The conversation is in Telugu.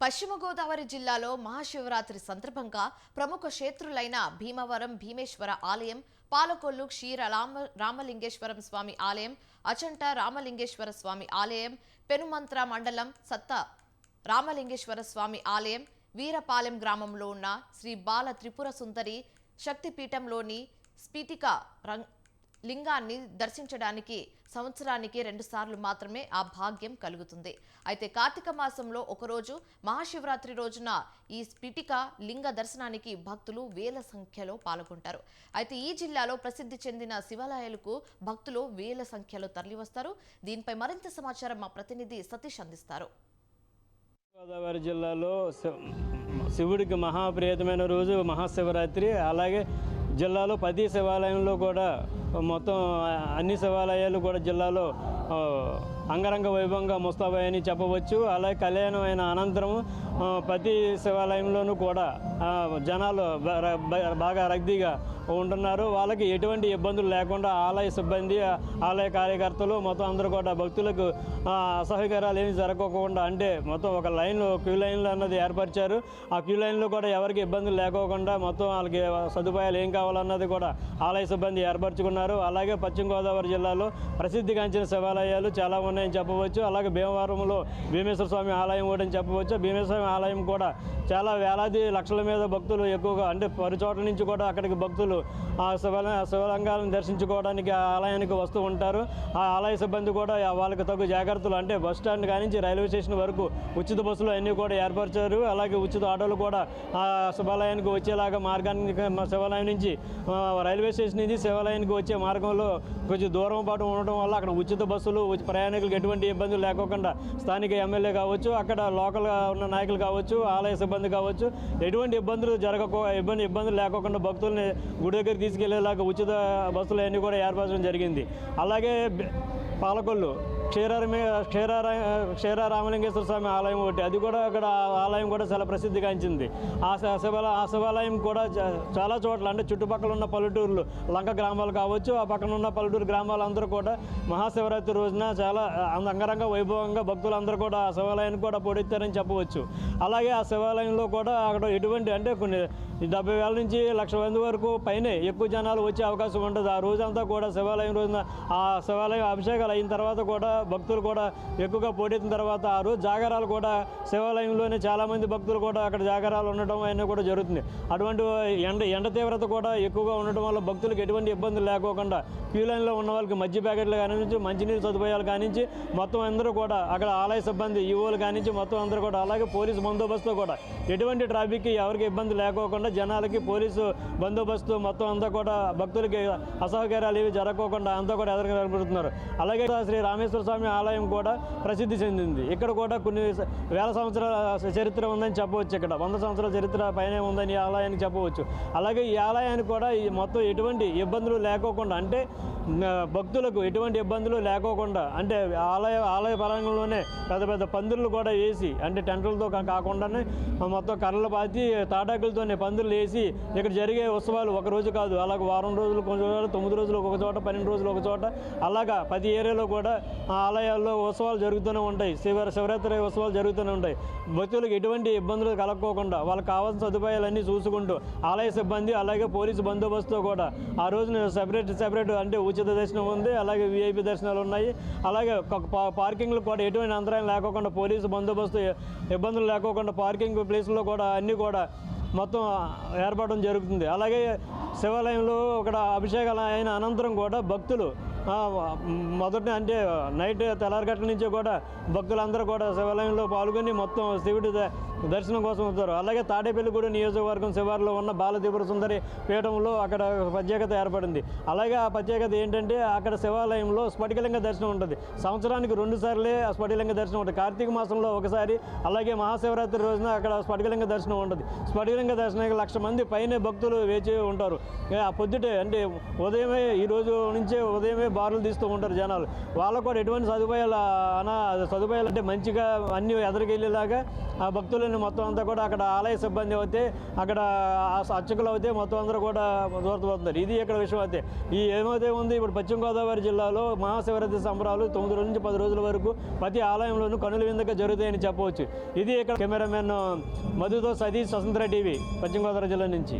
పశ్చిమ గోదావరి జిల్లాలో మహాశివరాత్రి సందర్భంగా ప్రముఖ క్షేత్రులైన భీమవరం భీమేశ్వర ఆలయం పాలకొల్లు క్షీర రామ రామలింగేశ్వరం స్వామి ఆలయం అచంట రామలింగేశ్వర స్వామి ఆలయం పెనుమంత్ర మండలం సత్త రామలింగేశ్వర స్వామి ఆలయం వీరపాలెం గ్రామంలో ఉన్న శ్రీ బాల త్రిపుర సుందరి శక్తిపీఠంలోని స్ఫీతిక రం- లింగాన్ని దర్శించడానికి సంవత్సరానికి రెండుసార్లు మాత్రమే ఆ భాగ్యం కలుగుతుంది. అయితే కార్తీక మాసంలో ఒకరోజు మహాశివరాత్రి రోజున ఈ స్ఫిటిక లింగ దర్శనానికి భక్తులు వేల సంఖ్యలో పాల్గొంటారు. అయితే ఈ జిల్లాలో ప్రసిద్ధి చెందిన శివాలయాలకు భక్తులు వేల సంఖ్యలో తరలివస్తారు. దీనిపై మరింత సమాచారం మా ప్రతినిధి సతీష్ అందిస్తారు. గోదావరి జిల్లాలో శివుడికి మహాప్రియతమైన రోజు మహాశివరాత్రి. అలాగే జిల్లాలో పది శివాలయంలో కూడా మొత్తం అన్ని శివాలయాలు కూడా జిల్లాలో అంగరంగ వైభవంగా ముస్తాబాయని చెప్పవచ్చు. అలాగే కళ్యాణం అయిన అనంతరం ప్రతి శివాలయంలోనూ కూడా జనాలు బాగా రద్దీగా ఉంటున్నారు. వాళ్ళకి ఎటువంటి ఇబ్బందులు లేకుండా ఆలయ సిబ్బంది ఆలయ కార్యకర్తలు మొత్తం అందరూ కూడా భక్తులకు అసహకారాలు అసహ్యకరాలు ఏమి జరగకుండా అంటే మొత్తం ఒక లైన్ క్యూ లైన్లు అన్నది ఏర్పరిచారు. ఆ క్యూ లైన్లో కూడా ఎవరికి ఇబ్బందులు లేకోకుండా మొత్తం వాళ్ళకి సదుపాయాలు ఏం కావాలన్నది కూడా ఆలయ సిబ్బంది ఏర్పరచుకున్నారు. అలాగే పశ్చిమ గోదావరి జిల్లాలో ప్రసిద్ధిగాంచిన శివాలయాలు చాలా ఉన్నాయి. ఉన్నాయని చెప్పవచ్చు. అలాగే భీమవరంలో భీమేశ్వర స్వామి ఆలయం కూడా అని చెప్పవచ్చు. భీమేశ్వర స్వామి ఆలయం కూడా చాలా వేలాది లక్షల మీద భక్తులు ఎక్కువగా అంటే పలు నుంచి కూడా అక్కడికి భక్తులు ఆ శివ శివలింగాలను దర్శించుకోవడానికి ఆ ఆలయానికి వస్తూ ఉంటారు. ఆ ఆలయ సిబ్బంది కూడా వాళ్ళకి తగు జాగ్రత్తలు అంటే బస్ స్టాండ్ కానించి రైల్వే స్టేషన్ వరకు ఉచిత బస్సులు అన్నీ కూడా ఏర్పరిచారు. అలాగే ఉచిత ఆటోలు కూడా ఆ శివాలయానికి వచ్చేలాగా మార్గానికి శివాలయం నుంచి రైల్వే స్టేషన్ నుంచి శివాలయానికి వచ్చే మార్గంలో కొంచెం దూరం పాటు ఉండటం వల్ల అక్కడ ఉచిత బస్సులు ప్రయాణికులు ప్రయాణికులకు ఎటువంటి ఇబ్బందులు లేకోకుండా స్థానిక ఎమ్మెల్యే కావచ్చు అక్కడ లోకల్గా ఉన్న నాయకులు కావచ్చు ఆలయ సిబ్బంది కావచ్చు ఎటువంటి ఇబ్బందులు జరగకో ఇబ్బంది ఇబ్బందులు లేకోకుండా భక్తుల్ని గుడి దగ్గరికి తీసుకెళ్ళేలాగా ఉచిత బస్సులు అన్నీ కూడా ఏర్పరచడం జరిగింది. అలాగే పాలకొల్లు క్షీరారమే క్షీరారా క్షీరారామలింగేశ్వర స్వామి ఆలయం ఒకటి. అది కూడా అక్కడ ఆలయం కూడా చాలా ప్రసిద్ధిగాంచింది. ఆ శివాల ఆ శివాలయం కూడా చ- చాలా చోట్ల అంటే చుట్టుపక్కల ఉన్న పల్లెటూర్లు లంక గ్రామాలు కావచ్చు ఆ పక్కన ఉన్న పల్లెటూరు గ్రామాలందరూ కూడా మహాశివరాత్రి రోజున చాలా అంగరంగ వైభవంగా భక్తులందరూ కూడా ఆ శివాలయానికి కూడా పొడిస్తారని చెప్పవచ్చు. అలాగే ఆ శివాలయంలో కూడా అక్కడ ఎటువంటి అంటే కొన్ని డెబ్బై వేల నుంచి లక్ష మంది వరకు పైనే ఎక్కువ జనాలు వచ్చే అవకాశం ఉంటుంది ఆ రోజంతా కూడా శివాలయం రోజున ఆ శివాలయం అభిషేకాలు అయిన తర్వాత కూడా భక్తులు కూడా ఎక్కువగా పోటెత్తిన తర్వాత ఆ రోజు జాగారాలు కూడా శివాలయంలోనే చాలామంది భక్తులు కూడా అక్కడ జాగారాలు ఉండటం అయినా కూడా జరుగుతుంది. అటువంటి ఎండ ఎండ తీవ్రత కూడా ఎక్కువగా ఉండటం వల్ల భక్తులకు ఎటువంటి ఇబ్బందులు లేకోకుండా క్యూ లైన్లో ఉన్న వాళ్ళకి మధ్య ప్యాకెట్లు కానించి మంచినీరు సదుపాయాలు కానించి మొత్తం అందరూ కూడా అక్కడ ఆలయ సిబ్బంది ఈవోలు కానించి మొత్తం అందరూ కూడా అలాగే పోలీసు బందోబస్తు కూడా ఎటువంటి ట్రాఫిక్కి ఎవరికి ఇబ్బంది లేకోకుండా జనాలకి పోలీసు బందోబస్తు మొత్తం అంతా కూడా భక్తులకి అసౌకర్యాలు ఏవి జరగకోకుండా అంతా కూడా ఎదురు అలాగే శ్రీ రామేశ్వర స్వామి ఆలయం కూడా ప్రసిద్ధి చెందింది. ఇక్కడ కూడా కొన్ని వేల సంవత్సరాల చరిత్ర ఉందని చెప్పవచ్చు ఇక్కడ. వంద సంవత్సరాల చరిత్ర పైనే ఉందని ఈ ఆలయానికి చెప్పవచ్చు. అలాగే ఈ ఆలయానికి కూడా ఈ మొత్తం ఎటువంటి ఇబ్బందులు లేకోకుండా అంటే భక్తులకు ఎటువంటి ఇబ్బందులు లేకోకుండా అంటే ఆలయ ఆలయ పరంగంలోనే పెద్ద పెద్ద పందిర్లు కూడా వేసి అంటే టెంట్లతో కాకుండానే మొత్తం కర్రలు పాతి తాటాకులతోనే పందిర్లు వేసి ఇక్కడ జరిగే ఉత్సవాలు ఒక రోజు కాదు అలాగ వారం రోజులు కొంచెం తొమ్మిది రోజులు ఒక చోట పన్నెండు రోజులు ఒక చోట అలాగా ప్రతి ఏరియాలో కూడా ఆ ఆలయాల్లో ఉత్సవాలు జరుగుతూనే ఉంటాయి శివ శివరాత్రి ఉత్సవాలు జరుగుతూనే ఉంటాయి. భక్తులకు ఎటువంటి ఇబ్బందులు కలగకోకుండా వాళ్ళకి కావాల్సిన సదుపాయాలన్నీ చూసుకుంటూ ఆలయ సిబ్బంది అలాగే పోలీసు బందోబస్తుతో కూడా ఆ రోజున సెపరేట్ సెపరేట్ అంటే ఉచిత దర్శనం ఉంది అలాగే విఐపి దర్శనాలు ఉన్నాయి. అలాగే పార్కింగ్లు కూడా ఎటువంటి అంతరాయం లేకోకుండా పోలీసు బందోబస్తు ఇబ్బందులు లేకోకుండా పార్కింగ్ ప్లేస్లో కూడా అన్నీ కూడా మొత్తం ఏర్పడడం జరుగుతుంది. అలాగే శివాలయంలో ఇక్కడ అభిషేకాలు అయిన అనంతరం కూడా భక్తులు మొదట అంటే నైట్ తెల్లారగట్ల నుంచి కూడా భక్తులందరూ కూడా శివాలయంలో పాల్గొని మొత్తం శివుడి ద- దర్శనం కోసం వస్తారు. అలాగే తాడేపల్లిగూడ నియోజకవర్గం శివారులో ఉన్న బాలత్రిపుర సుందరి పీఠంలో అక్కడ ప్రత్యేకత ఏర్పడింది. అలాగే ఆ ప్రత్యేకత ఏంటంటే అక్కడ శివాలయంలో స్ఫటికలింగ దర్శనం ఉంటుంది. సంవత్సరానికి రెండు సార్లే ఆ స్ఫటికలింగ దర్శనం ఉంటుంది. కార్తీక మాసంలో ఒకసారి అలాగే మహాశివరాత్రి రోజున అక్కడ స్ఫటికలింగ దర్శనం ఉంటుంది. స్ఫటికలింగ దర్శనానికి లక్ష మంది పైనే భక్తులు వేచి ఉంటారు. ఆ పొద్దుటే అంటే ఉదయమే ఈ రోజు నుంచే ఉదయమే బారులు తీస్తూ ఉంటారు జనాలు. వాళ్ళకు కూడా ఎటువంటి సదుపాయాలు అనా సదుపాయాలు అంటే మంచిగా అన్ని ఎదరికెళ్ళేలాగా ఆ భక్తులని మొత్తం అంతా కూడా అక్కడ ఆలయ సిబ్బంది అవుతే అక్కడ అర్చకులు అవుతే మొత్తం అందరూ కూడా దూరపోతున్నారు ఇది ఇక్కడ విషయం అయితే. ఈ ఏమైతే ఉంది ఇప్పుడు పశ్చిమ గోదావరి జిల్లాలో మహాశివరాత్రి సంబరాలు తొమ్మిది రోజుల నుంచి పది రోజుల వరకు ప్రతి ఆలయంలోనూ కనుల విందుగా జరుగుతాయని చెప్పవచ్చు. ఇది ఇక్కడ కెమెరామెన్ మధుతో సతీష్ స్వతంత్ర టీవీ పశ్చిమ గోదావరి జిల్లా నుంచి.